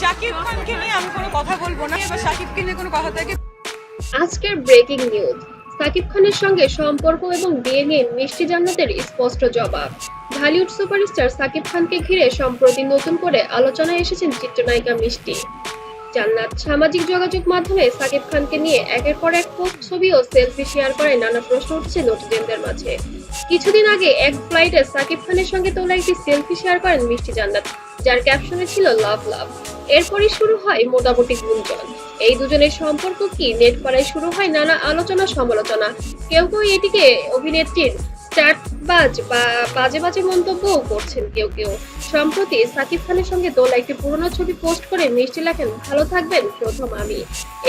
শাকিব খানকে নিয়ে আমি কোনো কথা বলব না এবার শাকিবকে নিয়ে কোনো কথা থাকে। আজকের ব্রেকিং নিউজ। সাকিব খানের সঙ্গে সম্পর্ক এবং বিয়ে নিয়ে মিষ্টি জান্নাতের স্পষ্ট জবাব। ঢালিউড সুপারস্টার সাকিব খানকে ঘিরে সম্প্রতি নতুন করে আলোচনায় এসেছেন চিত্রনায়িকা মিষ্টি। জান্নাত সামাজিক যোগাযোগ মাধ্যমে সাকিব খানকে নিয়ে একের পর এক পোস্ট ছবি ও সেলফি শেয়ার করে নানা প্রশ্ন উঠছে নটিজেনদের মাঝে। কিছুদিন আগে এক ফ্লাইটে সাকিব খানের সঙ্গে তোলা একটি সেলফি শেয়ার করেন মিষ্টি জান্নাত, যার ক্যাপশনে ছিল লাভ লাভ। এরপরই শুরু হয় মোটামুটি গুঞ্জন। এই দুজনের সম্পর্ক কি নেট পাড়ায় শুরু হয় নানা আলোচনা সমালোচনা? কেউ কেউ এটিকে অভিনেত্রীর স্টার্টবাজ বা বাজে বাজে মন্তব্যও করছেন কেউ কেউ। সম্প্রতি সাকিব খানের সঙ্গে দোলা একটি পুরনো ছবি পোস্ট করে মিষ্টি লেখেন, ভালো থাকবেন প্রথম আমি।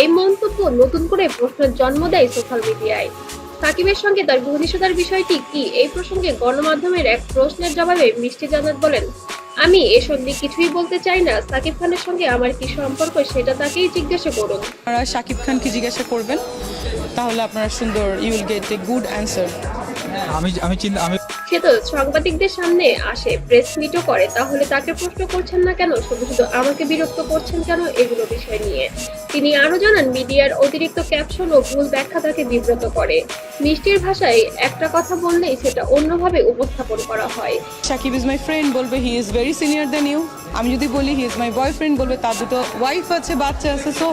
এই মন্তব্য নতুন করে প্রশ্নের জন্ম দেয় সোশ্যাল মিডিয়ায়। সাকিবের সঙ্গে তার ঘনিষ্ঠতার বিষয়টি কি? এই প্রসঙ্গে গণমাধ্যমের এক প্রশ্নের জবাবে মিষ্টি জানাত বলেন আমি এসব নিয়ে কিছুই বলতে চাই না। সাকিব খানের সঙ্গে আমার কি সম্পর্ক সেটা তাকেই জিজ্ঞাসা করুন। আপনারা সাকিব খানকে জিজ্ঞাসা করবেন তাহলে আপনারা সুন্দর you'll will get a good answer আমি আমি চিন্তা আমি সে তো সাংবাদিকদের সামনে আসে প্রেস মিটও করে। তাহলে তাকে প্রশ্ন করছেন না কেন? শুধু শুধু আমাকে বিরক্ত করছেন কেন এগুলো বিষয় নিয়ে? তিনি আরও জানান মিডিয়ার অতিরিক্ত ক্যাপশন ও ভুল ব্যাখ্যা তাকে বিব্রত করে। মিষ্টির ভাষায় একটা কথা বললেই সেটা অন্যভাবে উপস্থাপন করা হয়। সাকিব ইজ মাই ফ্রেন্ড বলবে he is very senior then you আমি যদি বলি হি ইজ মাই বয়ফ্রেন্ড বলবে তার দুটো ওয়াইফ আছে বাচ্চা আছে সো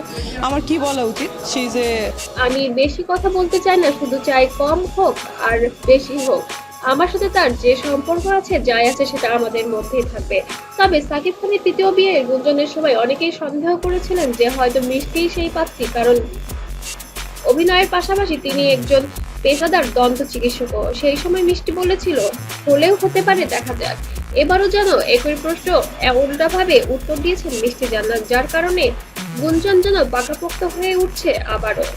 আমার কি বলা উচিত? সি ইজ এ আমি বেশি কথা বলতে চাই না শুধু চাই কম হোক আর বেশি হোক। আমার সাথে তার যে সম্পর্ক আছে, যাই আছে, সেটা আমাদের মধ্যেই থাকবে। তবে সাকিব খানের তৃতীয় বিয়ের গুঞ্জনের সময় অনেকেই সন্দেহ করেছিলেন যে হয়তো মিষ্টি সেই পাত্রী, কারণ অভিনয়ের পাশাপাশি তিনি একজন পেশাদার দন্ত চিকিৎসকও সেই সময় মিষ্টি বলেছিল, হলেও হতে পারে, দেখা যাক। এবারও যেন একই প্রশ্ন উল্টাভাবে উত্তর দিয়েছেন মিষ্টি জান্নাত, যার কারণে গুঞ্জন যেন পাকাপোক্ত হয়ে উঠছে আবারও।